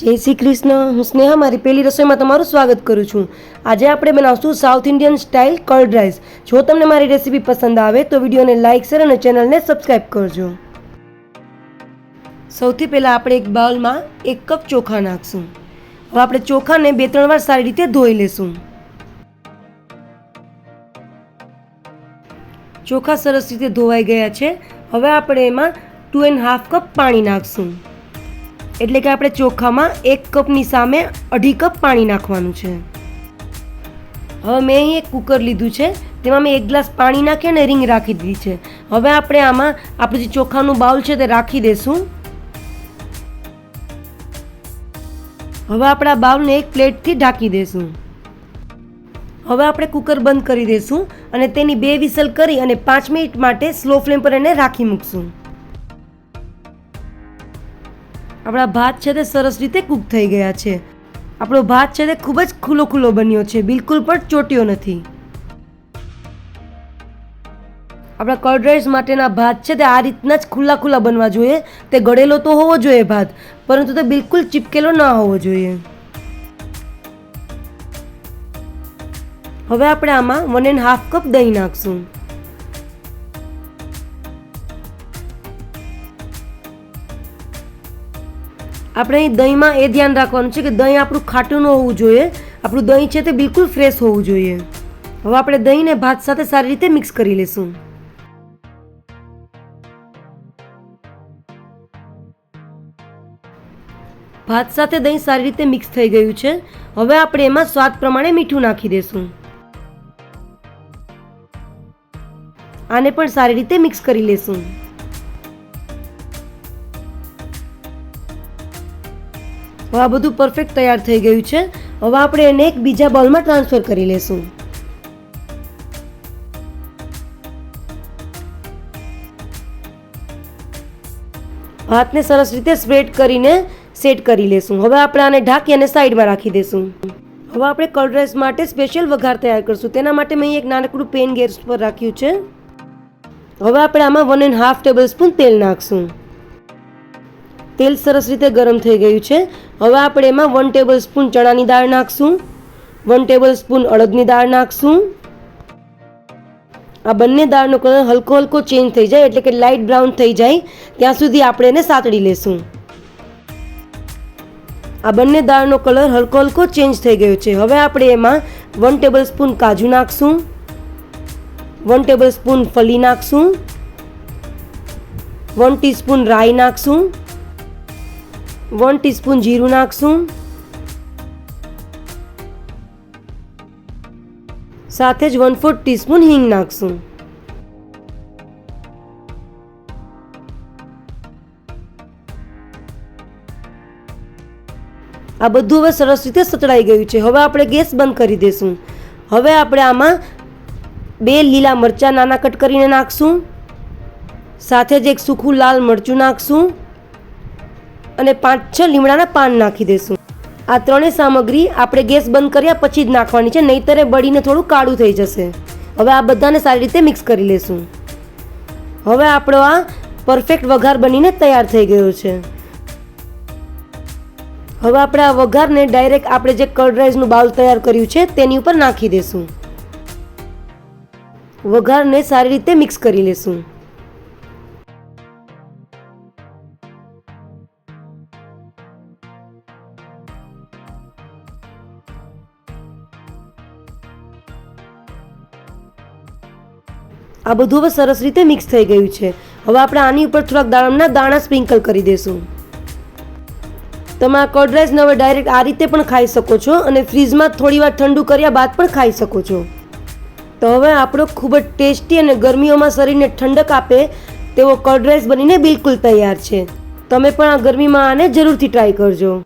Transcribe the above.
જય શ્રી કૃષ્ણ. હું સ્નેહા, મારી પહેલી રસોઈમાં તમારું સ્વાગત કરું છું. આજે આપણે બનાવશું South Indian style curd rice જો તમને મારી રેસીપી પસંદ આવે તો વિડીયોને લાઇક શેર અને ચેનલને સબસ્ક્રાઈબ કરજો. સૌથી પહેલાં આપણે એક બાઉલમાં એક કપ ચોખા નાખશું. હવે આપણે ચોખાને બે ત્રણ વાર સારી રીતે ધોઈ લેશું. ચોખા સરસ રીતે ધોવાઈ ગયા છે. હવે આપણે એમાં ટુ એન્ડ હાફ કપ પાણી નાખશું. એટલે કે આપણે ચોખામાં એક કપની સામે અઢી કપ પાણી નાખવાનું છે. હવે મેં અહીં એક કુકર લીધું છે, તેમાં મેં એક ગ્લાસ પાણી નાખી અને રીંગ રાખી દીધી છે. હવે આપણે આમાં આપણું જે ચોખાનું બાઉલ છે તે રાખી દેશું. હવે આપણા બાઉલને એક પ્લેટથી ઢાંકી દેશું. હવે આપણે કુકર બંધ કરી દેશું અને તેની બે વિસલ કરી અને પાંચ મિનિટ માટે સ્લો ફ્લેમ પર એને રાખી મૂકશું. આપણા ભાત છે તે સરસ રીતે કૂક થઈ ગયા છે. આપણો ભાત છે તે ખૂબ જ ખુલ્લો ખુલ્લો બન્યો છે, બિલકુલ પણ ચોટ્યો નથી. આપણા કર્ડ રાઈસ માટેના ભાત છે તે આ રીતના જ ખુલ્લા ખુલ્લા બનવા જોઈએ. તે ગળેલો તો હોવો જોઈએ ભાત, પરંતુ તે બિલકુલ ચીપકેલો ના હોવો જોઈએ. હવે આપણે આમાં વન એન્ડ હાફ કપ દહીં નાખશું. આપણે દહીંમાં એ ધ્યાન રાખવાનું છે કે દહીં આપણું ખાટું ન હોવું જોઈએ. આપણું દહીં છે તે બિલકુલ ફ્રેશ હોવું જોઈએ. હવે આપણે દહીંને ભાત સાથે સારી રીતે મિક્સ કરી લઈશું ભાત સાથે દહીં સારી રીતે મિક્સ થઈ ગયું છે. હવે આપણે એમાં સ્વાદ પ્રમાણે મીઠું નાખી દઈશું આને પણ સારી રીતે મિક્સ કરી લેશું. હવે આ બધું પરફેક્ટ તૈયાર થઈ ગયું છે. હવે આપણે એને એક બીજા બોલમાં ટ્રાન્સફર કરી લેશું. હાથને સરસ રીતે સ્પ્રેડ કરીને સેટ કરી લેશું. હવે આપણે આને ઢાંકી અને સાઈડમાં રાખી દેશું. હવે આપણે કલર ડ્રેસ માટે સ્પેશિયલ વઘાર તૈયાર કરશું. તેના માટે મેં એક નાનકડું પેન ગેસ પર રાખ્યું છે. હવે આપણે આમાં one and half tablespoon તેલ નાખશું. તેલ સરસ રીતે ગરમ થઈ ગયું છે. હવે આપણે એમાં વન ટેબલ સ્પૂન ચણાની દાળ નાખશું. વન ટેબલ સ્પૂન અડદની દાળ નાખશું. આ બંને દાળનો કલર હલકો હલકો ચેન્જ થઈ જાય એટલે કે લાઇટ બ્રાઉન થઈ જાય. ત્યાં સુધી આપણે એને સાતડી લેશું. આ બંને દાળનો કલર હલકો હલકો ચેન્જ થઈ ગયો છે. હવે આપણે એમાં વન ટેબલ સ્પૂન કાજુ નાખશું. વન ટેબલ સ્પૂન ફલી નાખશું. વન ટીસ્પૂન રાઈ નાખશું. વન ટીસ્પૂન જીરું નાખશું. સાથે જ વન ફોર્થ ટીસ્પૂન હિંગ નાખશું. આ બધું હવે સરસ રીતે સતળાઈ ગયું છે. હવે આપણે ગેસ બંધ કરી દઈશું હવે આપણે આમાં બે લીલા મરચાં નાના કટ કરીને નાખશું. સાથે જ એક સૂકું લાલ મરચું નાખશું. અને પાંચ છ લીમડાના પાન નાખી દઈશું આ ત્રણેય સામગ્રી આપણે ગેસ બંધ કર્યા પછી જ નાખવાની છે, નહીંતરે બળીને થોડું કાળું થઈ જશે. હવે આ બધાને સારી રીતે મિક્સ કરી લેશું. હવે આપણો આ પરફેક્ટ વઘાર બનીને તૈયાર થઈ ગયો છે. હવે આપણે આ વઘારને ડાયરેક્ટ આપણે જે કર્ડ રાઈસનું બાઉલ તૈયાર કર્યું છે, તેની ઉપર નાખી દેશું. વઘારને સારી રીતે મિક્સ કરી લેશું. આ બધું હવે સરસ રીતે મિક્સ થઈ ગયું છે. હવે આપણે આની ઉપર થોડાક દાડમના દાણા સ્પ્રિંકલ કરી દેશું. તમે આ કર્ડ રાઈસને હવે ડાયરેક્ટ આ રીતે પણ ખાઈ શકો છો અને ફ્રીજમાં થોડી વાર ઠંડુ કર્યા બાદ પણ ખાઈ શકો છો. તો હવે આપણો ખૂબ જ ટેસ્ટી અને ગરમીઓમાં શરીરને ઠંડક આપે તેવો કર્ડ રાઈસ બનીને બિલકુલ તૈયાર છે. તમે પણ આ ગરમીમાં આને જરૂરથી ટ્રાય કરજો.